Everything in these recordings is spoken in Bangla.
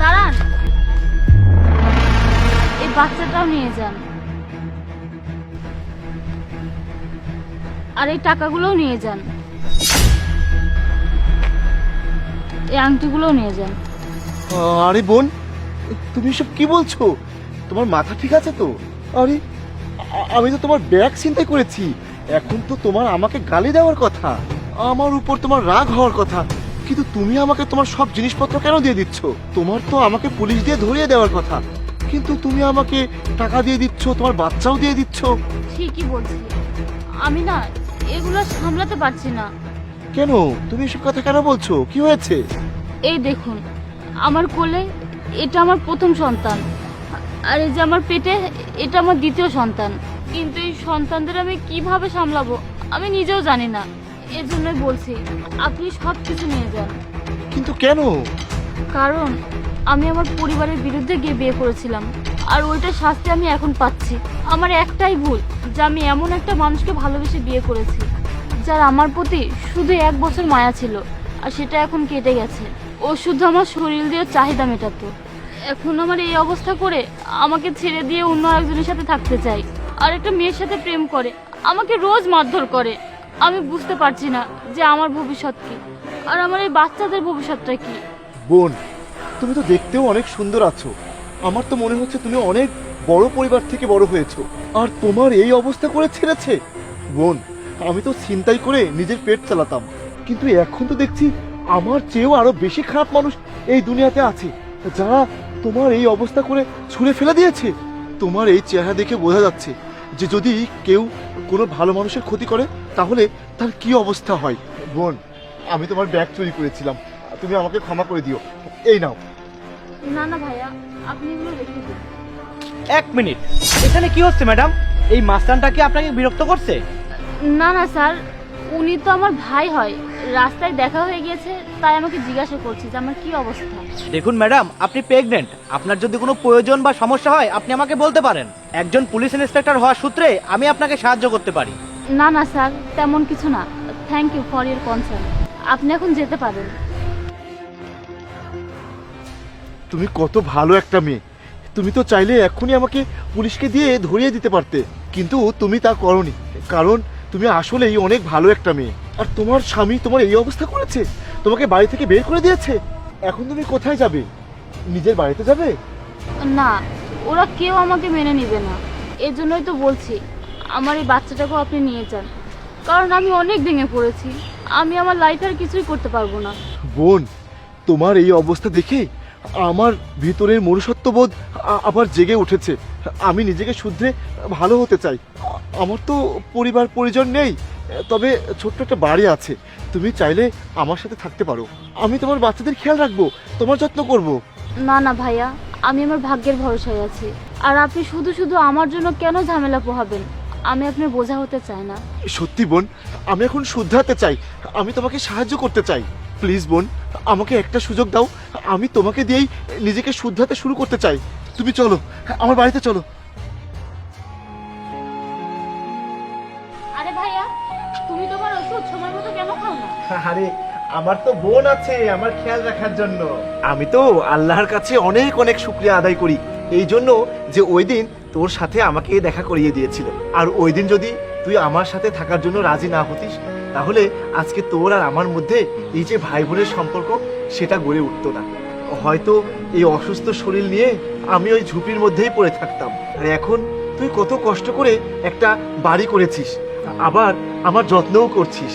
দাঁড়ান। এই বাচ্চাটাও নিয়ে যান। আর এই টাকাগুলোও নিয়ে যান। এই আংটিগুলোও নিয়ে যান। আরে বোন, তুমি সব কি বলছো? তোমার মাথা ঠিক আছে তো? আরে, আমি তো তোমার ব্যাগ চিন্তা করেছি। এখন তো তোমার আমাকে গালি দেওয়ার কথা। আমার উপর তোমার রাগ হওয়ার কথা। কিন্তু তুমি আমাকে তোমার সব জিনিসপত্র কেন দিয়ে দিচ্ছ? তোমার তো আমাকে পুলিশ দিয়ে ধরিয়ে দেওয়ার কথা। কিন্তু তুমি আমাকে টাকা দিয়ে দিচ্ছ তোমার বাচ্চাও দিয়ে দিচ্ছ। ঠিকই বলছি। আমি না এগুলো সামলাতে পারছি না। কেন? তুমি এসব কথা কেন বলছো? কি হয়েছে? এই দেখুন আমার কোলে এটা আমার প্রথম সন্তান। আর এই যে আমার পেটে এটা আমার দ্বিতীয় সন্তান। কিন্তু এই সন্তানদের আমি কীভাবে সামলাবো আমি নিজেও জানি না। এর জন্যই বলছি আপনি সব কিছু নিয়ে যান। কিন্তু কেন? কারণ আমি আমার পরিবারের বিরুদ্ধে গিয়ে বিয়ে করেছিলাম আর ওইটার শাস্তি আমি এখন পাচ্ছি। আমার একটাই ভুল যে আমি এমন একটা মানুষকে ভালোবেসে বিয়ে করেছি যার আমার প্রতি শুধু এক বছর মায়া ছিল আর সেটা এখন কেটে গেছে। ও শুধু আমার শরীর দিয়ে চাহিদা মেটাতো। এখন আমার এই অবস্থা করে আমাকে ছেড়ে দিয়ে অন্য একজনের সাথে থাকতে চাই আর একটা মেয়ের সাথে প্রেম করে আমাকে রোজ মারধর করে। আমি বুঝতে পারছি না যে আমার ভবিষ্যৎ কি। আর আমার এই বাচ্চাদের ভবিষ্যৎটা কি? বোন, তুমি তো দেখতেও অনেক সুন্দর আছো। আমার তো মনে হচ্ছে তুমি অনেক বড় পরিবার থেকে বড় হয়েছো। আর তোমার এই অবস্থা করে ছেড়েছে। বোন, আমি তো চিন্তাই করে নিজের পেট চালাতাম। কিন্তু এখন তো দেখছি আমার চেয়েও আরও বেশি খারাপ মানুষ এই দুনিয়াতে আছে যারা তোমার এই অবস্থা করে ছুঁড়ে ফেলে দিয়েছে। তোমার এই চেহারা দেখে বোঝা যাচ্ছে যে যদি কেউ কোনো ভালো মানুষের ক্ষতি করে তাহলে তার কি অবস্থা হয়? বোন আমি তোমার ব্যাগ চুরি করেছিলাম। তুমি আমাকে ক্ষমা করে দিও। এই নাও। না না ভাইয়া আপনি এগুলো রেখে দিন। এক মিনিট। এখানে কি হচ্ছে ম্যাডাম? এই মাস্টানটা কি আপনাকে বিরক্ত করছে? না না স্যার। উনি তো আমার ভাই হয়। রাস্তায় দেখা হয়ে গিয়েছে তাই আমাকে জিজ্ঞাসা করছে যে আমার কি অবস্থা। দেখুন ম্যাডাম আপনি প্রেগনেন্ট আপনার যদি কোনো প্রয়োজন বা সমস্যা হয় আপনি আমাকে বলতে পারেন। একজন পুলিশ ইন্সপেক্টর হওয়ার সূত্রে আমি আপনাকে সাহায্য করতে পারি। না না স্যার তেমন কিছু না। Thank you for your concern আপনি এখন যেতে পারেন। তুমি কত ভালো একটা মেয়ে। তুমি তো চাইলে এক্ষুনি আমাকে পুলিশকে দিয়ে ধরিয়ে দিতে পারতে। কিন্তু তুমি তা করনি। কারণ তুমি আসলেই অনেক ভালো একটা মেয়ে। আর তোমার স্বামী তোমার এই অবস্থা করেছে। তোমাকে বাড়ি থেকে বের করে দিয়েছে। এখন তুমি কোথায় যাবে? নিজের বাড়িতে যাবে? না ওরা কেউ আমাকে মেনে নেবে না। এর জন্যই তো বলছি আমার এই বাচ্চাটাকেও আপনি নিয়ে যান। কারণ আমি অনেক ভেঙে পড়েছি। আমি আমার লাইফ আর কিছুই করতে পারব না। বোন তোমার এই অবস্থা দেখে আমার ভিতরের মনুষ্যত্ববোধ আবার জেগে উঠেছে। আমি নিজেকে শুদ্ধে ভালো হতে চাই। আমার তো পরিবার পরিজন নেই তবে ছোট্ট একটা বাড়ি আছে। তুমি চাইলে আমার সাথে থাকতে পারো। আমি তোমার বাচ্চাদের খেয়াল রাখব তোমার যত্ন করব। না না ভাইয়া আমি আমার ভাগ্যের ভরসায় আছি। আর আপনি শুধু শুধু আমার জন্য কেন ঝামেলা পোহাবেন? আমি আপনার বোঝা হতে চাই না। সত্যি বোন আমি এখন শুধরাতে চাই। আমি তোমাকে সাহায্য করতে চাই। প্লিজ বোন আমাকে একটা সুযোগ দাও। আমি তোমাকে দিয়েই নিজেকে শুধরাতে শুরু করতে চাই। তুমি চলো আমার বাড়িতে চলো। আরে ভাইয়া তুমি তোমার ওষুধ সময় মতো কেন খাও না? আরে আমার তো বোন আছে আমার খেয়াল রাখার জন্য। আমি তো আল্লাহর কাছে অনেক অনেক শুক্রিয়া আদায় করি। এই জন্য যে ওই দিন তোর সাথে আমাকে দেখা করিয়ে দিয়েছিল। আর ওই দিন যদি তুই আমার সাথে থাকার জন্য রাজি না হতিস, তাহলে আজকে তোর আর আমার মধ্যে এই যে ভাই বোনের সম্পর্ক, সেটা গড়ে উঠতো না। হয়তো এই অসুস্থ শরীর নিয়ে আমি ওই ঝুপড়ির মধ্যেই পড়ে থাকতাম। আর এখন তুই কত কষ্ট করে একটা বাড়ি করেছিস, আবার আমার যত্নও করছিস।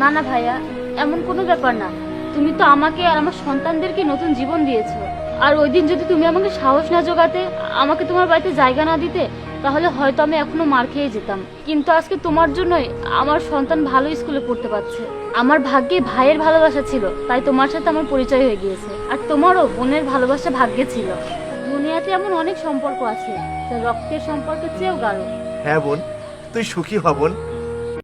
না না ভাইয়া, এমন কোনো ব্যাপার না। তুমি তো আমাকে আর আমার সন্তানদেরকে নতুন জীবন দিয়েছ। আর ওই দিন যদি তুমি আমাকে সাহস না জোগাতে, আমাকে তোমার বাড়িতে জায়গা না দিতে তাহলে হয়তো আমি এখনও মার খেয়ে যেতাম। কিন্তু আজকে তোমার জন্যই আমার সন্তান ভালো স্কুলে পড়তে পারছে। আমার ভাগ্যে ভাইয়ের ভালোবাসা ছিল, তাই তোমার সাথে আমার পরিচয় হয়ে গিয়েছে। আর তোমারও বোনের ভালোবাসা ভাগ্যে ছিল। দুনিয়াতে এমন অনেক সম্পর্ক আছে রক্তের সম্পর্কের চেয়েও গাঢ়। হ্যাঁ বোন, তুই সুখী হবন